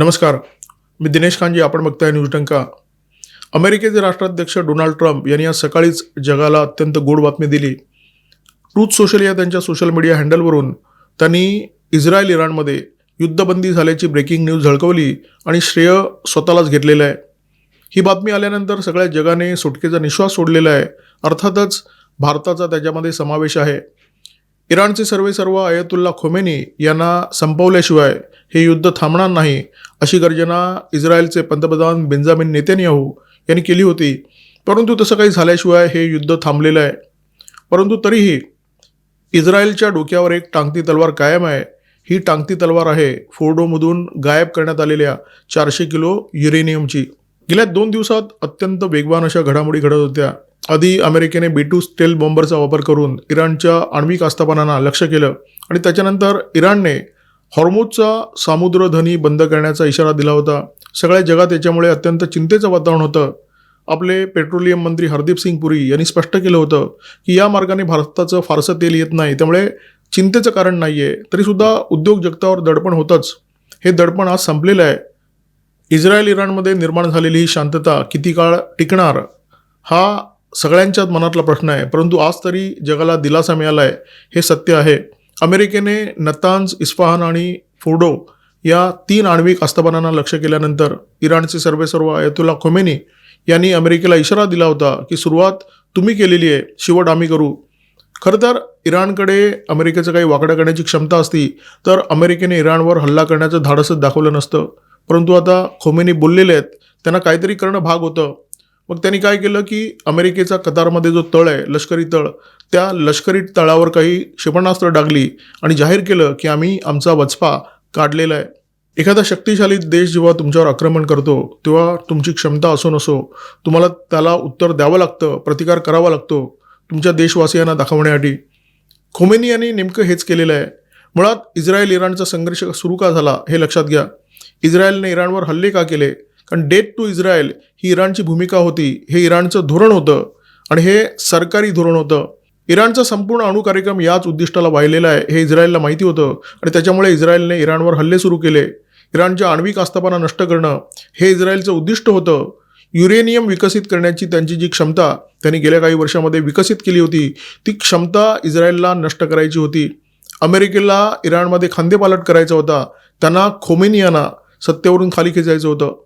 नमस्कार. मी दिनेश खानजी आपण बघताय न्यूज टंका अमेरिकेचे राष्ट्राध्यक्ष डोनाल्ड ट्रम्प यांनी आज सकाळीच जगाला अत्यंत गोड बातमी दिली. ट्रूथ सोशल या त्यांच्या सोशल मीडिया हँडलवरून त्यांनी इस्रायल इराणमध्ये युद्धबंदी झाल्याची ब्रेकिंग न्यूज झळकवली आणि श्रेय स्वतःलाच घेतलेलं आहे. ही बातमी आल्यानंतर सगळ्या जगाने सुटकेचा निश्वास सोडलेला आहे. अर्थातच भारताचा त्याच्यामध्ये समावेश आहे. इराणचे सर्वे सर्व अयतुल्ला खोमेनी यांना संपवल्याशिवाय हे युद्ध थांबणार नाही अशी गर्जना इस्रायलचे पंतप्रधान बेंजामिन नेतन्याहू यांनी केली होती. परंतु तसं काही झाल्याशिवाय हे युद्ध थांबलेलं आहे. परंतु तरीही इस्रायलच्या डोक्यावर एक टांगती तलवार कायम आहे. ही टांगती तलवार आहे फोर्डोमधून गायब करण्यात आलेल्या चारशे किलो युरेनियमची. गेल्या दोन दिवसात अत्यंत वेगवान अशा घडामोडी घडत होत्या. आधी अमेरिकेने बी टू स्टेल बॉम्बरचा वापर करून इराणच्या आण्विक आस्थापनांना लक्ष केलं आणि त्याच्यानंतर इराणने हॉर्मोजचा सामुद्रधनी बंद करण्याचा इशारा दिला होता. सगळ्या जगात याच्यामुळे अत्यंत चिंतेचं वातावरण होतं. आपले पेट्रोलियम मंत्री हरदीप सिंग पुरी यांनी स्पष्ट केलं होतं की या मार्गाने भारताचं फारसं तेल येत नाही. त्यामुळे चिंतेचं कारण नाही आहे तरीसुद्धा उद्योग जगतावर दडपण होतंच. हे दडपण आज संपलेलं आहे. इस्रायल इराणमध्ये निर्माण झालेली ही शांतता किती काळ टिकणार? हा सगळ्यांच्याच मनातला प्रश्न आहे. परंतु आज तरी जगाला दिलासा मिळाला आहे हे सत्य आहे. अमेरिकेने नतांज इस्फहान आणि फोर्डो या तीन आण्विक आस्थापनांना लक्ष केल्यानंतर इराणचे सर्वेसर्व अयतुल्ला खोमेनी यांनी अमेरिकेला इशारा दिला होता की सुरुवात तुम्ही केलेली आहे. शेवट आम्ही करू. खरं तर इराणकडे अमेरिकेचं काही वाकडं करण्याची क्षमता असती तर अमेरिकेने इराणवर हल्ला करण्याचं धाडसच दाखवलं नसतं. परंतु आता खोमेनी बोललेले आहेत. त्यांना काहीतरी करणं भाग होतं. मग त्यांनी काय केलं की अमेरिकेचा कतारमध्ये जो तळ आहे लष्करी तळ त्या लष्करी तळावर काही क्षेपणास्त्र डागली आणि जाहीर केलं की आम्ही आमचा वचपा काढलेला आहे. एखादा शक्तिशाली देश जेव्हा तुमच्यावर आक्रमण करतो तेव्हा तुमची क्षमता असो नसो तुम्हाला त्याला उत्तर द्यावं लागतं प्रतिकार करावा लागतो तुमच्या देशवासियांना दाखवण्यासाठी. खोमेनी यांनी नेमकं हेच केलेलं आहे. मुळात इस्रायल इराणचा संघर्ष सुरू का झाला हे लक्षात घ्या. इस्रायलने इराणवर हल्ले का केले? कारण डेट टू इस्रायल ही इराणची भूमिका होती हे इराणचं धोरण होतं आणि हे सरकारी धोरण होतं. इराणचा संपूर्ण अणु कार्यक्रम याच उद्दिष्टाला वाहिलेला आहे हे इस्रायलला माहिती होतं आणि त्याच्यामुळे इस्रायलने इराणवर हल्ले सुरू केले. इराणच्या आण्विक आस्थापना नष्ट करणं हे इस्रायलचं उद्दिष्ट होतं. युरेनियम विकसित करण्याची त्यांची जी क्षमता त्यांनी गेल्या काही वर्षामध्ये विकसित केली होती ती क्षमता इस्रायलला नष्ट करायची होती. अमेरिकेला इराणमध्ये खांदेपालट करायचा होता त्यांना खोमेनियाना सत्तेवरून खाली खेचायचं होतं.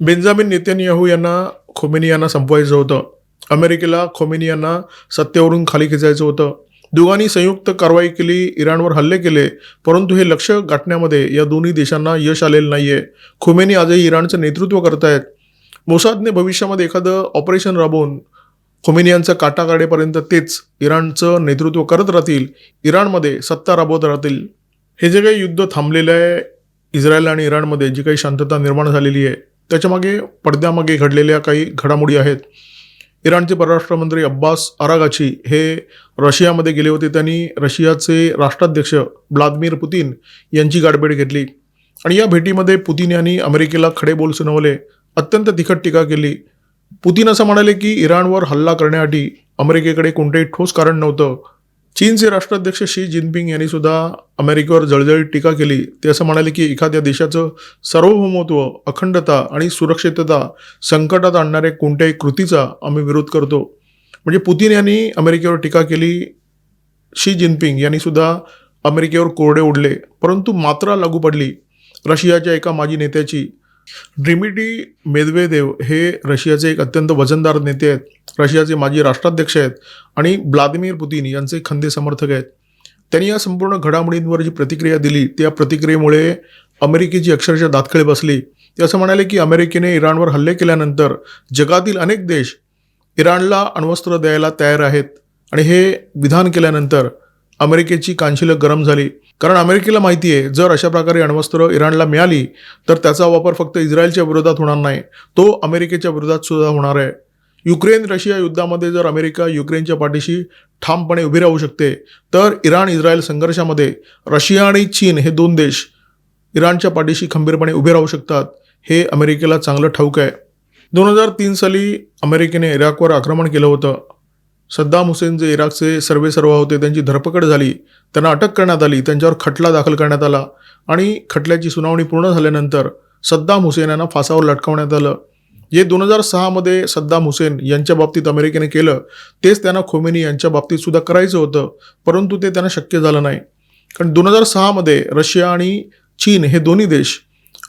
बेंजामिन नेतन्याहू यांना खोमेनी यांना संपवायचं होतं. अमेरिकेला खोमेनी यांना सत्तेवरून खाली खेचायचं होतं. दोघांनी संयुक्त कारवाई केली इराणवर हल्ले केले परंतु हे लक्ष गाठण्यामध्ये या दोन्ही देशांना यश आलेलं नाही आहे खोमेनी आजही इराणचं नेतृत्व करतायत. मोसादने भविष्यामध्ये एखादं ऑपरेशन राबवून खोमेनी यांचं काटाकाडेपर्यंत तेच इराणचं नेतृत्व करत राहतील इराणमध्ये सत्ता राबवत राहतील. हे जे काही युद्ध थांबलेलं आहे इस्रायल आणि इराणमध्ये जी काही शांतता निर्माण झालेली आहे त्याच्यामागे पडद्यामागे घडलेल्या काही घडामोडी आहेत. इराणचे परराष्ट्रमंत्री अब्बास आरागाची हे रशियामध्ये गेले होते. त्यांनी रशियाचे राष्ट्राध्यक्ष व्लादिमीर पुतीन यांची गाठभेट घेतली. आणि या भेटीमध्ये पुतीन यांनी अमेरिकेला खडे बोल सुनावले अत्यंत तिखट टीका केली. पुतीन असं म्हणाले की इराणवर हल्ला करण्यासाठी अमेरिकेकडे कोणतेही ठोस कारण नव्हतं. चीनचे राष्ट्राध्यक्ष शी जिनपिंग यांनी सुद्धा अमेरिकेवर जळजळीत टीका केली. ते असं म्हणाले की एखाद्या देशाचं सार्वभौमत्व अखंडता आणि सुरक्षितता संकटात आणणाऱ्या कोणत्याही कृतीचा आम्ही विरोध करतो. म्हणजे पुतीन यांनी अमेरिकेवर टीका केली शी जिनपिंग यांनी सुद्धा अमेरिकेवर कोरडे ओढले परंतु मात्रा लागू पडली. रशियाच्या एका माजी नेत्याची ड्रिमिटी मेदवेदेव हे रशियाचे एक अत्यंत वजनदार नेते आहेत. रशियाचे माजी राष्ट्राध्यक्ष आहेत आणि व्लादिमीर पुतीन यांचे खंदे समर्थक आहेत. त्यांनी या संपूर्ण घडामोडींवर जी प्रतिक्रिया दिली त्या प्रतिक्रियेमुळे अमेरिकेची अक्षरशः दातखिळ बसली. ते असं म्हणाले की अमेरिकेने इराणवर हल्ले केल्यानंतर जगातील अनेक देश इराणला अण्वस्त्र द्यायला तयार आहेत आणि हे विधान केल्यानंतर अमेरिकेची कानशिलक गरम झाली. कारण अमेरिकेला माहिती आहे जर अशा प्रकारे अण्वस्त्र इराणला मिळाली तर त्याचा वापर फक्त इस्रायलच्या विरोधात होणार नाही तो अमेरिकेच्या विरोधात सुद्धा होणार आहे. युक्रेन रशिया युद्धामध्ये जर अमेरिका युक्रेनच्या पाठीशी ठामपणे उभी राहू शकते तर इराण इस्रायल संघर्षामध्ये रशिया आणि चीन हे दोन देश इराणच्या पाठीशी खंबीरपणे उभे राहू शकतात हे अमेरिकेला चांगलं ठाऊक आहे. दोन हजार तीन साली अमेरिकेने इराकवर आक्रमण केलं होतं. सद्दाम हुसेन जे इराकचे सर्वे सर्व होते त्यांची धरपकड झाली त्यांना अटक करण्यात आली त्यांच्यावर खटला दाखल करण्यात आला आणि खटल्याची सुनावणी पूर्ण झाल्यानंतर सद्दाम हुसेन यांना फासावर लटकवण्यात आलं. जे दोन हजार सहामध्ये सद्दाम हुसेन यांच्या बाबतीत अमेरिकेने केलं तेच त्यांना खोमेनी यांच्या बाबतीत सुद्धा करायचं होतं परंतु ते त्यांना शक्य झालं नाही. कारण दोन हजार सहामध्ये रशिया आणि चीन हे दोन्ही देश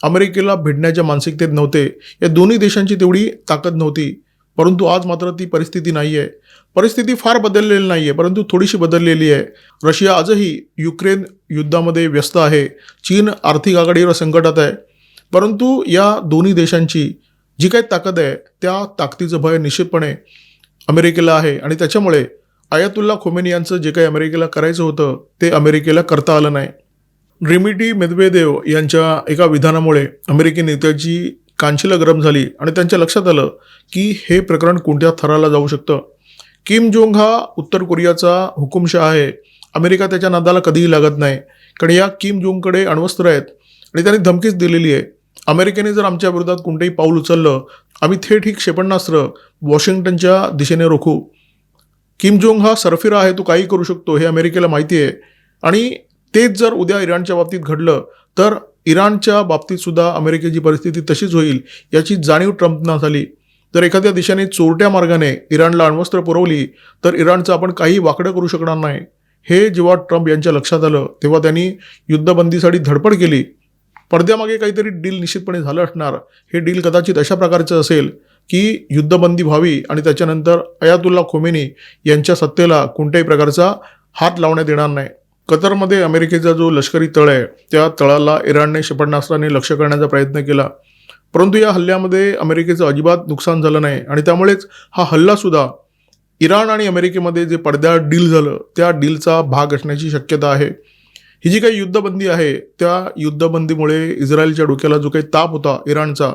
अमेरिकेला भिडण्याच्या मानसिकतेत नव्हते. या दोन्ही देशांची तेवढी ताकद नव्हती. परंतु आज मात्र ती परिस्थिती नाही आहे परिस्थिती फार बदललेली नाही आहे परंतु थोडीशी बदललेली आहे. रशिया आजही युक्रेन युद्धामध्ये व्यस्त आहे. चीन आर्थिक आघाडीवर संकटात आहे. परंतु या दोन्ही देशांची जी काही ताकद आहे त्या ताकदीचं भय निश्चितपणे अमेरिकेला आहे. आणि त्याच्यामुळे आयातुल्ला खोमेनी यांचं जे काही अमेरिकेला करायचं होतं ते अमेरिकेला करता आलं नाही. ड्रिमिटी मेदवेदेव यांच्या एका विधानामुळे अमेरिकी नेत्याची कांशीला गरम झाली आणि त्यांच्या लक्षात आलं की हे प्रकरण कोणत्या थराला जाऊ शकतं? किम जोंग हा उत्तर कोरियाचा हुकुमशाह आहे. अमेरिका त्याच्या नादाला कधीही लागत नाही. कारण या किम जोंगकडे अण्वस्त्र आहेत आणि त्यांनी धमकीच दिलेली आहे. अमेरिकेने जर आमच्या विरोधात कोणतंही पाऊल उचललं आम्ही थेट ही क्षेपणास्त्र वॉशिंग्टनच्या दिशेने रोखू. किम जोंग हा सरफिरा आहे तो काही करू शकतो हे अमेरिकेला माहिती आहे. आणि तेच जर उद्या इराणच्या बाबतीत घडलं तर इराणच्या बाबतीत सुद्धा अमेरिकेची परिस्थिती तशीच होईल याची जाणीव ट्रम्पना झाली. जर एखाद्या देशाने चोरट्या मार्गाने इराणला अण्वस्त्र पुरवली तर इराणचं आपण काही वाकडं करू शकणार नाही. हे जेव्हा ट्रम्प यांच्या लक्षात आलं तेव्हा त्यांनी युद्धबंदीसाठी धडपड केली. पडद्यामागे काहीतरी डील निश्चितपणे झालं असणार. हे डील कदाचित अशा प्रकारचं असेल की युद्धबंदी व्हावी आणि त्याच्यानंतर अयातुल्ला खोमेनी यांच्या सत्तेला कोणत्याही प्रकारचा हात लावण्यात येणार नाही. कतरमध्ये अमेरिकेचा जो लष्करी तळ आहे त्या तळाला इराणने क्षेपणास्त्राने लक्ष करण्याचा प्रयत्न केला. परंतु या हल्ल्यामध्ये अमेरिकेचं अजिबात नुकसान झालं नाही आणि त्यामुळेच हा हल्लासुद्धा इराण आणि अमेरिकेमध्ये जे पडद्याआड डील झालं त्या डीलचा भाग असण्याची शक्यता आहे. ही जी काही युद्धबंदी आहे त्या युद्धबंदीमुळे इस्रायलच्या डोक्याला जो काही ताप होता इराणचा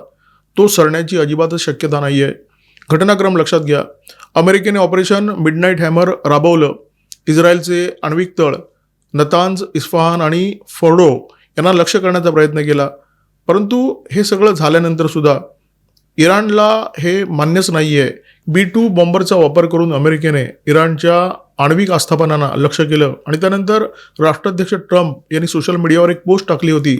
तो सरण्याची अजिबातच शक्यता नाही आहे घटनाक्रम लक्षात घ्या. अमेरिकेने ऑपरेशन मिडनाईट हॅमर राबवलं इस्रायलचे आण्विक तळ. नतांज इस्फहान आणि फोर्डो यांना लक्ष करण्याचा प्रयत्न केला. परंतु हे सगळं झाल्यानंतर सुद्धा इराणला हे मान्यच नाही आहे बी टू बॉम्बरचा वापर करून अमेरिकेने इराणच्या आण्विक आस्थापनांना लक्ष केलं आणि त्यानंतर राष्ट्राध्यक्ष ट्रम्प यांनी सोशल मीडियावर एक पोस्ट टाकली होती.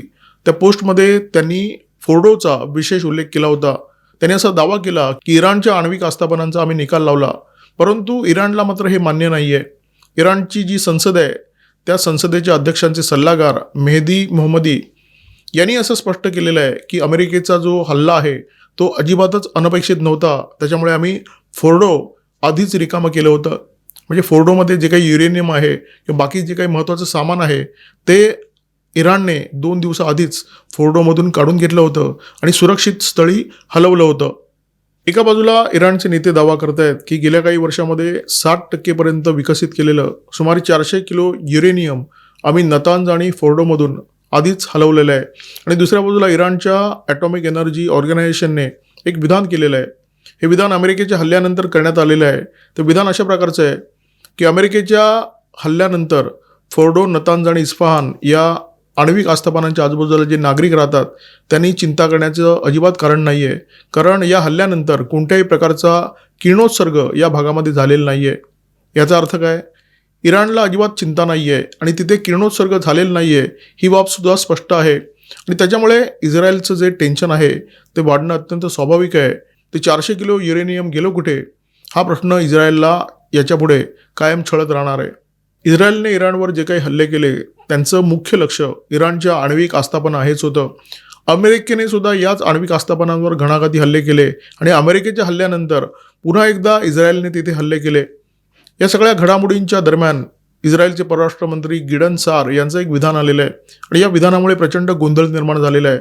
त्या पोस्टमध्ये त्यांनी फोर्डोचा विशेष उल्लेख केला होता. त्यांनी असा दावा केला की इराणच्या आण्विक आस्थापनांचा आम्ही निकाल लावला परंतु इराणला मात्र हे मान्य नाही आहे इराणची जी संसद आहे त्या संसदेच्या अध्यक्षांचे सल्लागार मेहदी मोहम्मदी यांनी असं स्पष्ट केलेलं आहे की अमेरिकेचा जो हल्ला आहे तो अजिबातच अनपेक्षित नव्हता. त्याच्यामुळे आम्ही फोर्डो आधीच रिकामं केलं होतं. म्हणजे फोर्डोमध्ये जे काही युरेनियम आहे किंवा बाकी जे काही महत्त्वाचं सामान आहे ते इराणने दोन दिवसाआधीच फोर्डोमधून काढून घेतलं होतं आणि सुरक्षित स्थळी हलवलं होतं. एका बाजूला इराणचे नेते दावा करतायत की गेल्या काही वर्षामध्ये साठ टक्केपर्यंत विकसित केलेलं सुमारे चारशे किलो युरेनियम आम्ही नतांज आणि फोर्डोमधून आधीच हलवलेलं आहे. आणि दुसऱ्या बाजूला इराणच्या ॲटॉमिक एनर्जी ऑर्गनायझेशनने एक विधान केलेलं आहे. हे विधान अमेरिकेच्या हल्ल्यानंतर करण्यात आलेलं आहे. ते विधान अशा प्रकारचं आहे की अमेरिकेच्या हल्ल्यानंतर फोर्डो नतांज आणि इस्फहान या आण्विक आस्थापनांच्या आजूबाजूला जे नागरिक राहतात त्यांनी चिंता करण्याचं अजिबात कारण नाही आहे कारण या हल्ल्यानंतर कोणत्याही प्रकारचा किरणोत्सर्ग या भागामध्ये झालेला नाही आहे याचा अर्थ काय? इराणला अजिबात चिंता नाही आहे आणि तिथे किरणोत्सर्ग झालेला नाही आहे ही बाबसुद्धा स्पष्ट आहे. आणि त्याच्यामुळे इस्रायलचं जे टेन्शन आहे ते वाढणं अत्यंत स्वाभाविक आहे. ते चारशे किलो युरेनियम गेलो कुठे? हा प्रश्न इस्रायलला याच्यापुढे कायम छळत राहणार आहे. इस्रायलने इराणवर जे काही हल्ले केले त्यांचं मुख्य लक्ष इराणच्या आण्विक आस्थापना हेच होतं. अमेरिकेने सुद्धा याच आण्विक आस्थापनांवर घणाघाती हल्ले केले आणि अमेरिकेच्या हल्ल्यानंतर पुन्हा एकदा इस्रायलने तिथे हल्ले केले. या सगळ्या घडामोडींच्या दरम्यान इस्रायलचे परराष्ट्र मंत्री गिडन सार यांचं एक विधान आलेलं आहे आणि या विधानामुळे प्रचंड गोंधळ निर्माण झालेला आहे.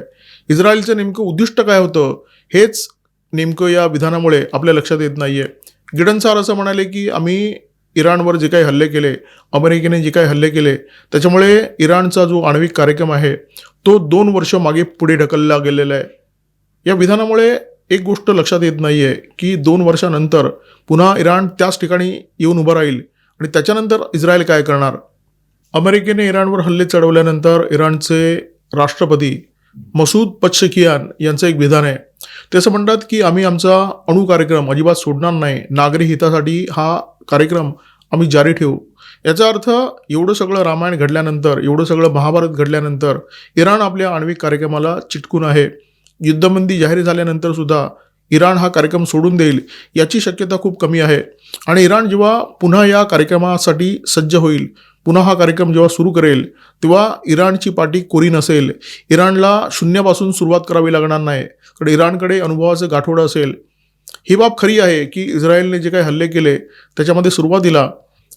इस्रायलचं नेमकं उद्दिष्ट काय होतं हेच नेमकं या विधानामुळे आपल्या लक्षात येत नाही आहे गिडन सार असं म्हणाले की आम्ही इराणवर जे काही हल्ले केले अमेरिकेने जे काही हल्ले केले त्याच्यामुळे इराणचा जो आण्विक कार्यक्रम आहे तो दोन वर्ष मागे पुढे ढकलला गेलेला आहे. या विधानामुळे एक गोष्ट लक्षात येत नाही आहे की दोन वर्षानंतर पुन्हा इराण त्याच ठिकाणी येऊन उभं राहील आणि त्याच्यानंतर इस्रायल काय करणार? अमेरिकेने इराणवर हल्ले चढवल्यानंतर इराणचे राष्ट्रपती मसूद पच्छकियान यांचं एक विधान आहे. ते असं म्हणतात की आम्ही आमचा अणु कार्यक्रम अजिबात सोडणार नाही. नागरी हितासाठी हा कार्यक्रम आम्ही जारी ठेवू. याचा अर्थ एवढं सगळं रामायण घडल्यानंतर एवढं सगळं महाभारत घडल्यानंतर इराण आपल्या आण्विक कार्यक्रमाला चिटकून आहे. युद्धबंदी जाहीर झाल्यानंतर सुद्धा इराण हा कार्यक्रम सोडून देईल याची शक्यता खूप कमी आहे. आणि इराण जेव्हा पुन्हा या कार्यक्रमासाठी सज्ज होईल पुन्हा हा कार्यक्रम जेव्हा सुरू करेल तेव्हा इराणची पाठी कोरी नसेल. इराणला शून्यापासून सुरुवात करावी लागणार नाही. कारण इराणकडे अनुभवाचं गाठोडं असेल. ही बाब खरी आहे की इस्रायलने जे काही हल्ले केले त्याच्यामध्ये सुरुवातीला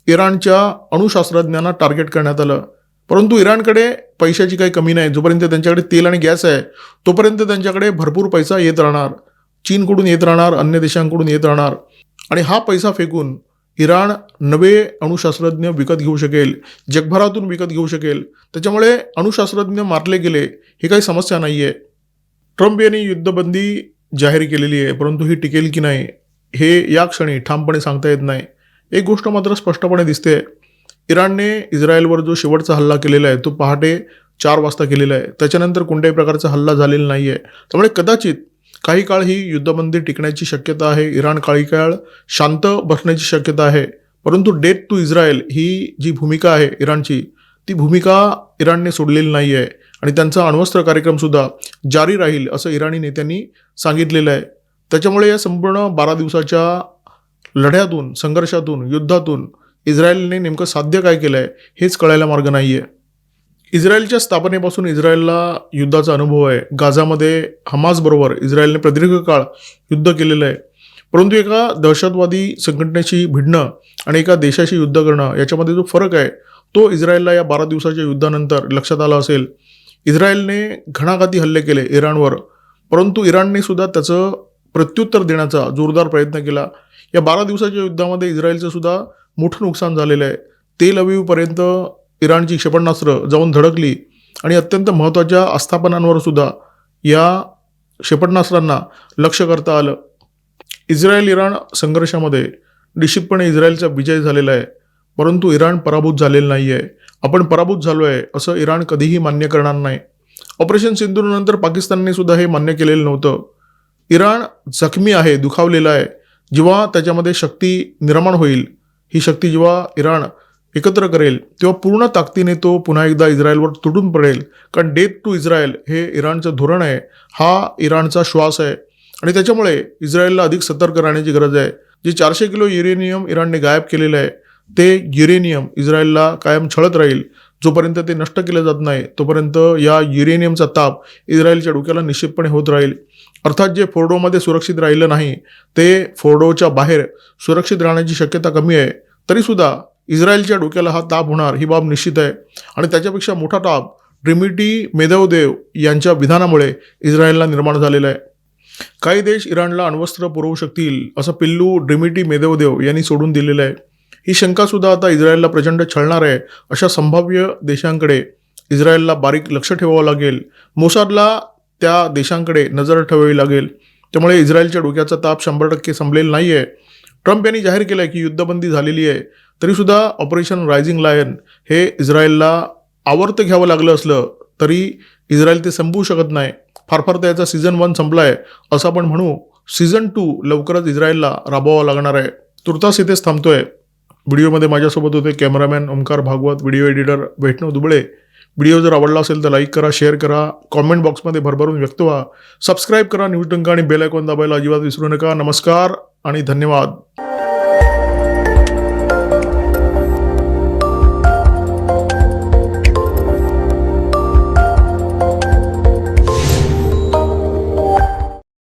इराणच्या अणुशास्त्रज्ञांना टार्गेट करण्यात आलं. परंतु इराणकडे पैशाची काही कमी नाही. जोपर्यंत त्यांच्याकडे तेल आणि गॅस आहे तोपर्यंत त्यांच्याकडे भरपूर पैसा येत राहणार. चीनकडून येत राहणार अन्य देशांकडून येत राहणार. आणि हा पैसा फेकून इराण नवे अणुशास्त्रज्ञ विकत घेऊ शकेल जगभरातून विकत घेऊ शकेल. त्याच्यामुळे अणुशास्त्रज्ञ मारले गेले ही काही समस्या नाही आहे ट्रम्प यांनी युद्धबंदी जाहीर केलेली आहे परंतु ही टिकेल की नाही हे या क्षणी ठामपणे सांगता येत नाही. एक गोष्ट मात्र स्पष्टपणे दिसते. इराणने इस्रायलवर जो शेवटचा हल्ला केलेला आहे तो पहाटे चार वाजता केलेला आहे. त्याच्यानंतर कोणत्याही प्रकारचा हल्ला झालेला नाही आहे त्यामुळे कदाचित काही काळ ही युद्धबंदी टिकण्याची शक्यता आहे. इराण काही काळ शांत बसण्याची शक्यता आहे. परंतु डेट टू इस्रायल ही जी भूमिका आहे इराणची ती भूमिका इराणने सोडलेली नाही आहे आणि त्यांचा अण्वस्त्र कार्यक्रमसुद्धा जारी राहील असं इराणी नेत्यांनी सांगितलेलं आहे. त्याच्यामुळे या संपूर्ण बारा दिवसाच्या लढ्यातून संघर्षातून युद्धातून इस्रायलने नेमकं साध्य काय केलं आहे हेच कळायला मार्ग नाही आहे इस्रायलच्या स्थापनेपासून इस्रायलला युद्धाचा अनुभव आहे. गाझामध्ये हमासबरोबर इस्रायलने प्रदीर्घ काळ युद्ध केलेलं आहे. परंतु एका दहशतवादी संघटनेशी भिडणं आणि एका देशाशी युद्ध करणं याच्यामध्ये जो फरक आहे तो इस्रायलला या बारा दिवसाच्या युद्धानंतर लक्षात आला असेल. इस्रायलने घणाघाती हल्ले केले इराणवर. परंतु इराणने सुद्धा त्याचं प्रत्युत्तर देण्याचा जोरदार प्रयत्न केला. या बारा दिवसाच्या युद्धामध्ये इस्रायलचं सुद्धा मोठं नुकसान झालेलं आहे. तेल अवीवपर्यंत इराणची क्षेपणास्त्र जाऊन धडकली आणि अत्यंत महत्त्वाच्या आस्थापनांवर सुद्धा या क्षेपणास्त्रांना लक्ष करता आलं. इस्रायल इराण संघर्षामध्ये निश्चितपणे इस्रायलचा विजय झालेला आहे. परंतु इराण पराभूत झालेला नाही आहे आपण पराभूत झालो आहे असं इराण कधीही मान्य करणार नाही. ऑपरेशन सिंधूनंतर पाकिस्तानने सुद्धा हे मान्य केलेलं नव्हतं. इराण जखमी आहे दुखावलेला आहे. जेव्हा त्याच्यामध्ये शक्ती निर्माण होईल ही शक्ती जेव्हा इराण एकत्र करेल तेव्हा पूर्ण ताकदीने तो पुन्हा एकदा इस्रायलवर तुटून पडेल. कारण डेथ टू इस्रायल हे इराणचं धोरण आहे हा इराणचा श्वास आहे. आणि त्याच्यामुळे इस्रायलला अधिक सतर्क राहण्याची गरज आहे. जे चारशे किलो युरेनियम इराणने गायब केलेलं आहे ते युरेनियम इस्रायलला कायम छळत राहील. जोपर्यंत ते नष्ट केलं जात नाही तोपर्यंत या युरेनियमचा ताप इस्रायलच्या डोक्याला निश्चितपणे होत राहील. अर्थात जे फोर्डोमध्ये सुरक्षित राहिलं नाही ते फोर्डोच्या बाहेर सुरक्षित राहण्याची शक्यता कमी आहे. तरीसुद्धा इस्रायलच्या डोक्याला हा ताप होणार ही बाब निश्चित आहे. आणि त्याच्यापेक्षा मोठा ताप ड्रिमिटी मेदवदेव यांच्या विधानामुळे इस्रायलला निर्माण झालेला आहे. काही देश इराणला अण्वस्त्र पुरवू शकतील असं पिल्लू ड्रिमिटी मेदवदेव यांनी सोडून दिलेलं आहे. ही शंकासुद्धा आता इस्रायलला प्रचंड छळणार आहे अशा संभाव्य देशांकडे इस्रायलला बारीक लक्ष ठेवावं लागेल. मोसादला त्या देशांकडे नजर ठेवावी लागेल. त्यामुळे इस्रायलच्या डोक्याचा ताप शंभर टक्के संपलेला नाही आहे ट्रम्प यांनी जाहीर केलं आहे की युद्धबंदी झालेली आहे. तरीसुद्धा ऑपरेशन रायझिंग लायन हे इस्रायलला आवर्त घ्यावं लागलं असलं तरी इस्रायल ते संपवू शकत नाही. फार फार त्याचा सीझन वन संपला आहे असं आपण म्हणू सीझन टू लवकरच इस्रायलला राबवावा लागणार आहे. तुर्तास इथेच थांबतोय. व्हिडिओमध्ये माझ्यासोबत होते cameraman Omkar Bhagwat video editor Vaishnav Duble. Video जर आवडला असेल तर लाईक करा शेअर करा कॉमेंट बॉक्समध्ये भरभरून व्यक्त व्हा. सबस्क्राईब करा न्यूज टंका आणि बेल आयकॉन दाबायला अजिबात विसरू नका. नमस्कार आणि धन्यवाद.